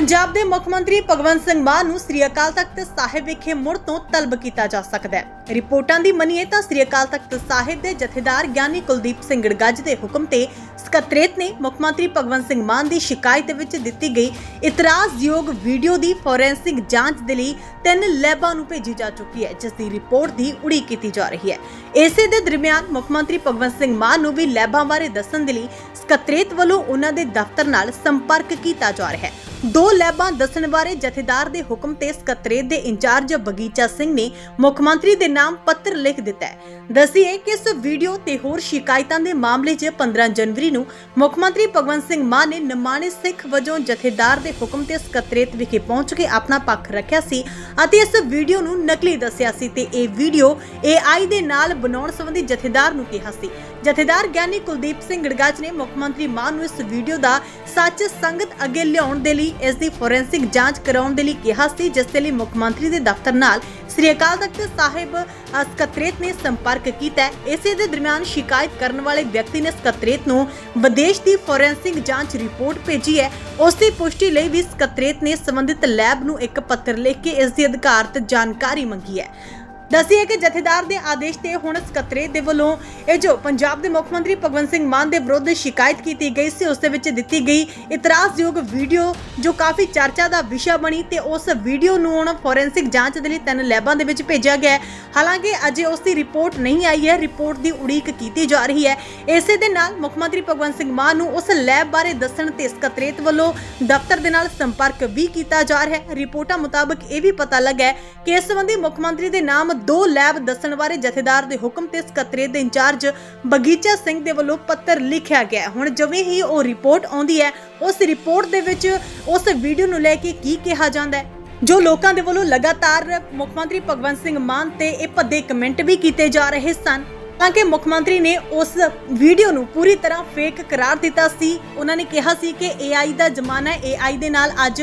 ਪੰਜਾਬ ਦੇ ਮੁੱਖ ਮੰਤਰੀ ਭਗਵੰਤ ਸਿੰਘ ਮਾਨ ਨੂੰ ਸ੍ਰੀ ਅਕਾਲ ਤਖਤ ਸਾਹਿਬ ਵਿਖੇ ਮੁੜ ਤੋਂ ਤਲਬ ਕੀਤਾ ਜਾ ਸਕਦਾ ਹੈ। ਰਿਪੋਰਟਾਂ ਦੀ ਮੰਨੀਏ ਤਾਂ ਸ੍ਰੀ ਅਕਾਲ ਤਖਤ ਸਾਹਿਬ ਦੇ ਜਥੇਦਾਰ ਗਿਆਨੀ ਕੁਲਦੀਪ ਸਿੰਘ ਗੜਗੱਜ ਦੇ ਹੁਕਮ ਤੇ ਸਕੱਤਰੇਤ ਨੇ ਮੁੱਖ ਮੰਤਰੀ ਭਗਵੰਤ ਸਿੰਘ ਮਾਨ ਦੀ ਸ਼ਿਕਾਇਤ ਵਿੱਚ ਦਿੱਤੀ ਗਈ ਇਤਰਾਜ਼ਯੋਗ ਵੀਡੀਓ ਦੀ ਫੋਰੈਂਸਿਕ ਜਾਂਚ ਦੇ ਲਈ ਤਿੰਨ ਲੈਬਾਂ ਨੂੰ ਭੇਜੀ ਜਾ ਚੁੱਕੀ ਹੈ, ਜਿਸ ਦੀ ਰਿਪੋਰਟ ਦੀ ਉਡੀਕ ਕੀਤੀ ਜਾ ਰਹੀ ਹੈ। ਇਸੇ ਦੇ ਦਰਮਿਆਨ ਮੁੱਖ ਮੰਤਰੀ ਭਗਵੰਤ ਸਿੰਘ ਮਾਨ ਨੂੰ ਵੀ ਲੈਬਾਂ ਬਾਰੇ ਦੱਸਣ ਦੇ ਲਈ ਸਕੱਤਰੇਤ ਵੱਲੋਂ ਉਹਨਾਂ ਦੇ ਦਫ਼ਤਰ ਨਾਲ ਸੰਪਰਕ ਕੀਤਾ ਜਾ ਰਿਹਾ ਹੈ। ਦੋ ਲੈਬਾਂ ਦੱਸਣ ਬਾਰੇ ਜਥੇਦਾਰ ਦੇ ਹੁਕਮ ਤੇ ਸਕੱਤਰੇਤ ਦੇ ਇੰਚਾਰਜ ਬਗੀਚਾ ਸਿੰਘ ਨੇ ਮੁੱਖ ਮੰਤਰੀ ਦੇ ਨਾਮ ਪੱਤਰ ਲਿਖ ਦਿੱਤਾ ਹੈ। ਦੱਸੀਏ ਕਿ ਇਸ ਵੀਡੀਓ ਤੇ ਹੋਰ ਸ਼ਿਕਾਇਤਾਂ ਦੇ ਮਾਮਲੇ 'ਚ 15 ਜਨਵਰੀ ਨੂੰ ਮੁੱਖ ਮੰਤਰੀ ਭਗਵੰਤ ਸਿੰਘ ਮਾਨ ਨੇ ਨਿਮਾਣੇ ਸਿੱਖ ਵਜੋਂ ਜਥੇਦਾਰ ਦੇ ਹੁਕਮ ਤੇ ਸਕੱਤਰੇਤ ਵਿਖੇ ਪਹੁੰਚ ਕੇ ਆਪਣਾ ਪੱਖ ਰੱਖਿਆ ਸੀ ਅਤੇ ਇਸ ਵੀਡੀਓ ਨੂੰ ਨਕਲੀ ਦੱਸਿਆ ਸੀ ਤੇ ਇਹ ਵੀਡੀਓ AI ਦੇ ਨਾਲ ਬਣਾਉਣ ਸੰਬੰਧੀ ਜਥੇਦਾਰ ਨੂੰ ਕਿਹਾ ਸੀ। ਜਥੇਦਾਰ ਗਿਆਨੀ ਕੁਲਦੀਪ ਸਿੰਘ ਗੜਗਾਚ ਨੇ ਮੁੱਖ ਮੰਤਰੀ ਮਾਨ ਨੂੰ ਇਸ ਵੀਡੀਓ ਦਾ ਸੱਚ ਸੰਗਤ ਅੱਗੇ ਲਿਆਉਣ ਦੇ ਲਈ, ਇਸ ਦੀ ਫੋਰੈਂਸਿਕ ਜਾਂਚ ਕਰਾਉਣ ਦੇ ਲਈ ਕਿਹਾ ਸੀ, ਜਿਸ ਦੇ ਲਈ ਮੁੱਖ ਮੰਤਰੀ ਦੇ ਦਫ਼ਤਰ ਨਾਲ ਸ੍ਰੀ ਅਕਾਲ ਤਖਤ ਸਾਹਿਬ ਸਕੱਤਰੇਤ ਨੇ ਸੰਪਰਕ ਕੀਤਾ ਹੈ। ਇਸੇ ਦੇ ਦਰਮਿਆਨ ਸ਼ਿਕਾਇਤ ਕਰਨ ਵਾਲੇ ਵਿਅਕਤੀ ਨੇ ਸਕੱਤਰੇਤ ਨੂੰ ਵਿਦੇਸ਼ ਦੀ ਫੋਰੈਂਸਿਕ ਜਾਂਚ ਰਿਪੋਰਟ ਭੇਜੀ ਹੈ ਉਸ ਦੀ ਪੁਸ਼ਟੀ ਲਈ ਵੀ ਸਕੱਤਰੇਤ ਨੇ ਸੰਬੰਧਿਤ ਲੈਬ ਨੂੰ ਇੱਕ ਪੱਤਰ ਲਿਖ ਕੇ ਇਸ ਦੀ ਅਧਿਕਾਰਤ ਜਾਣਕਾਰੀ ਮੰਗੀ ਹੈ ਦੱਸਿਏ ਕਿ ਜਥੇਦਾਰ ਦੇ ਆਦੇਸ਼ ਤੇ ਹੁਣ ਸਕੱਤਰੇਤ ਦੇ ਵੱਲੋਂ ਇਹ ਜੋ ਪੰਜਾਬ ਦੇ ਮੁੱਖ ਮੰਤਰੀ ਭਗਵੰਤ ਸਿੰਘ ਮਾਨ ਦੇ ਵਿਰੁੱਧ ਸ਼ਿਕਾਇਤ ਕੀਤੀ ਗਈ ਸੀ, ਉਸ ਦੇ ਵਿੱਚ ਦਿੱਤੀ ਗਈ ਇਤਰਾਜ਼ਯੋਗ ਵੀਡੀਓ ਜੋ ਕਾਫੀ ਚਰਚਾ ਦਾ ਵਿਸ਼ਾ ਬਣੀ ਤੇ ਉਸ ਵੀਡੀਓ ਨੂੰ ਹੁਣ ਫੋਰੈਂਸਿਕ ਜਾਂਚ ਦੇ ਲਈ ਤਿੰਨ ਲੈਬਾਂ ਦੇ ਵਿੱਚ ਭੇਜਿਆ ਗਿਆ ਹੈ। ਹਾਲਾਂਕਿ, ਅਜੇ ਉਸ ਦੀ ਰਿਪੋਰਟ ਨਹੀਂ ਆਈ ਹੈ। ਰਿਪੋਰਟ ਦੀ ਉਡੀਕ ਕੀਤੀ ਜਾ ਰਹੀ ਹੈ। ਇਸੇ ਦੇ ਨਾਲ ਮੁੱਖ ਮੰਤਰੀ ਭਗਵੰਤ ਸਿੰਘ ਮਾਨ ਨੂੰ ਉਸ ਲੈਬ ਬਾਰੇ ਦੱਸਣ ਤੇ ਸਕੱਤਰੇਤ ਵੱਲੋਂ ਦਫ਼ਤਰ ਦੇ ਨਾਲ ਸੰਪਰਕ ਵੀ ਕੀਤਾ ਜਾ ਰਿਹਾ ਹੈ। ਰਿਪੋਰਟਾਂ ਮੁਤਾਬਕ ਇਹ ਵੀ ਪਤਾ ਲੱਗਾ ਹੈ ਕਿ ਇਸ ਸੰਬੰਧੀ ਮੁੱਖ ਮੰਤਰੀ ਦੇ ਨਾਮ ਦੋ ਲੈਬ ਦੱਸਣ ਬਾਰੇ ਜਥੇਦਾਰ ਦੇ ਹੁਕਮ ਤੇ ਸਕੱਤਰੇਤ ਦੇ ਇੰਚਾਰਜ ਬਗੀਚਾ ਸਿੰਘ ਦੇ ਵੱਲੋਂ ਪੱਤਰ ਲਿਖਿਆ ਗਿਆ ਹੁਣ ਜਿਵੇਂ ਹੀ ਉਹ ਰਿਪੋਰਟ ਆਉਂਦੀ ਹੈ, ਉਸ ਰਿਪੋਰਟ ਦੇ ਵਿੱਚ ਉਸ ਵੀਡੀਓ ਨੂੰ ਲੈ ਕੇ ਕੀ ਕਿਹਾ ਜਾਂਦਾ ਹੈ? ਜੋ ਲੋਕਾਂ ਦੇ ਵੱਲੋਂ ਲਗਾਤਾਰ ਮੁੱਖ ਮੰਤਰੀ ਭਗਵੰਤ ਸਿੰਘ ਮਾਨ ਤੇ ਇਹ ਭੱਦੇ ਕਮੈਂਟ ਵੀ ਕੀਤੇ ਜਾ ਰਹੇ ਸਨ। ਤਾਂ ਕਿ ਮੁੱਖ ਮੰਤਰੀ ਨੇ ਉਸ ਵੀਡੀਓ ਨੂੰ ਪੂਰੀ ਤਰ੍ਹਾਂ ਫੇਕ ਕਰਾਰ ਦਿੱਤਾ ਸੀ। ਉਹਨਾਂ ਨੇ ਕਿਹਾ ਸੀ ਕਿ AI ਦਾ ਜ਼ਮਾਨਾ ਹੈ। AI ਦੇ ਨਾਲ ਅੱਜ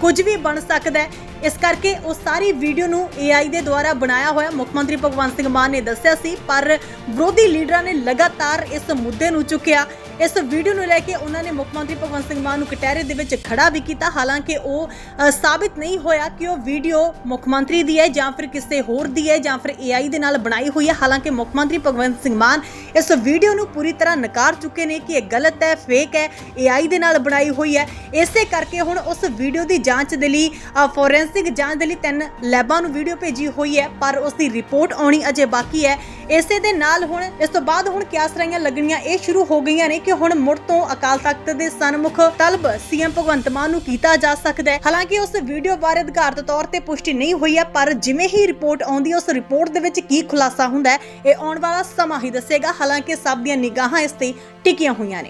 ਕੁਝ ਵੀ ਬਣ ਸਕਦਾ ਹੈ। ਇਸ ਕਰਕੇ ਉਹ ਸਾਰੀ ਵੀਡੀਓ ਨੂੰ AI ਦੇ ਦੁਆਰਾ ਬਣਾਇਆ ਹੋਇਆ ਮੁੱਖ ਮੰਤਰੀ ਭਗਵੰਤ ਸਿੰਘ ਮਾਨ ਨੇ ਦੱਸਿਆ ਸੀ। ਪਰ ਵਿਰੋਧੀ ਲੀਡਰਾਂ ਨੇ ਲਗਾਤਾਰ ਇਸ ਮੁੱਦੇ ਨੂੰ ਚੁੱਕਿਆ। ਇਸ ਵੀਡੀਓ ਨੂੰ ਲੈ ਕੇ ਉਹਨਾਂ ਨੇ ਮੁੱਖ ਮੰਤਰੀ ਭਗਵੰਤ ਸਿੰਘ ਮਾਨ ਨੂੰ ਕਟਹਿਰੇ ਦੇ ਵਿੱਚ ਖੜਾ ਵੀ ਕੀਤਾ। ਹਾਲਾਂਕਿ ਉਹ ਸਾਬਿਤ ਨਹੀਂ ਹੋਇਆ ਕਿ ਉਹ ਵੀਡੀਓ ਮੁੱਖ ਮੰਤਰੀ ਦੀ ਹੈ ਜਾਂ ਫਿਰ ਕਿਸੇ ਹੋਰ ਦੀ ਹੈ ਜਾਂ ਫਿਰ AI ਦੇ ਨਾਲ ਬਣਾਈ ਹੋਈ ਹੈ। ਹਾਲਾਂਕਿ ਮੁੱਖ ਮੰਤਰੀ ਭਗਵੰਤ ਸਿੰਘ ਮਾਨ ਇਸ ਵੀਡੀਓ ਨੂੰ ਪੂਰੀ ਤਰ੍ਹਾਂ ਨਕਾਰ ਚੁੱਕੇ ਨੇ ਕਿ ਇਹ ਗਲਤ ਹੈ, ਫੇਕ ਹੈ AI ਦੇ ਨਾਲ ਬਣਾਈ ਹੋਈ ਹੈ। ਇਸੇ ਕਰਕੇ ਹੁਣ ਉਸ ਵੀਡੀਓ ਦੀ ਜਾਂਚ ਦੇ ਲਈ ਫੋਰੈਂਸਿਕ ਜਾਂਚ ਦੇ ਲਈ ਤਿੰਨ ਲੈਬਾਂ ਨੂੰ ਵੀਡੀਓ ਭੇਜੀ ਹੋਈ ਹੈ, ਪਰ ਉਸ ਦੀ ਰਿਪੋਰਟ ਆਉਣੀ ਅਜੇ ਬਾਕੀ ਹੈ। ਇਸੇ ਦੇ ਨਾਲ ਹੁਣ, ਇਸ ਤੋਂ ਬਾਅਦ ਹੁਣ ਕਿਆਸਰਾਈਆਂ ਲੱਗਣੀਆਂ, ਇਹ ਸ਼ੁਰੂ ਹੋ ਗਈਆਂ ਨੇ ਕਿ ਹੁਣ ਮੁੜ ਤੋਂ ਅਕਾਲ ਤਖਤ ਦੇ ਸਨਮੁਖ ਤਲਬ ਸੀਐਮ ਭਗਵੰਤ ਮਾਨ ਨੂੰ ਕੀਤਾ ਜਾ ਸਕਦਾ ਹੈ। ਹਾਲਾਂਕਿ ਉਸ ਵੀਡੀਓ ਬਾਰੇ ਅਧਿਕਾਰਤ ਤੌਰ ਤੇ ਪੁਸ਼ਟੀ ਨਹੀਂ ਹੋਈ ਹੈ, ਪਰ ਜਿਵੇਂ ਹੀ ਰਿਪੋਰਟ ਆਉਂਦੀ ਹੈ, ਉਸ ਰਿਪੋਰਟ ਦੇ ਵਿੱਚ ਕੀ ਖੁਲਾਸਾ ਹੁੰਦਾ ਹੈ, ਇਹ ਆਉਣ ਵਾਲਾ ਸਮਾਂ ਹੀ ਦੱਸੇਗਾ। ਹਾਲਾਂਕਿ ਸਭ ਦੀਆਂ ਨਿਗਾਹਾਂ ਇਸ ਤੇ ਟਿਕੀਆਂ ਹੋਈਆਂ ਨੇ।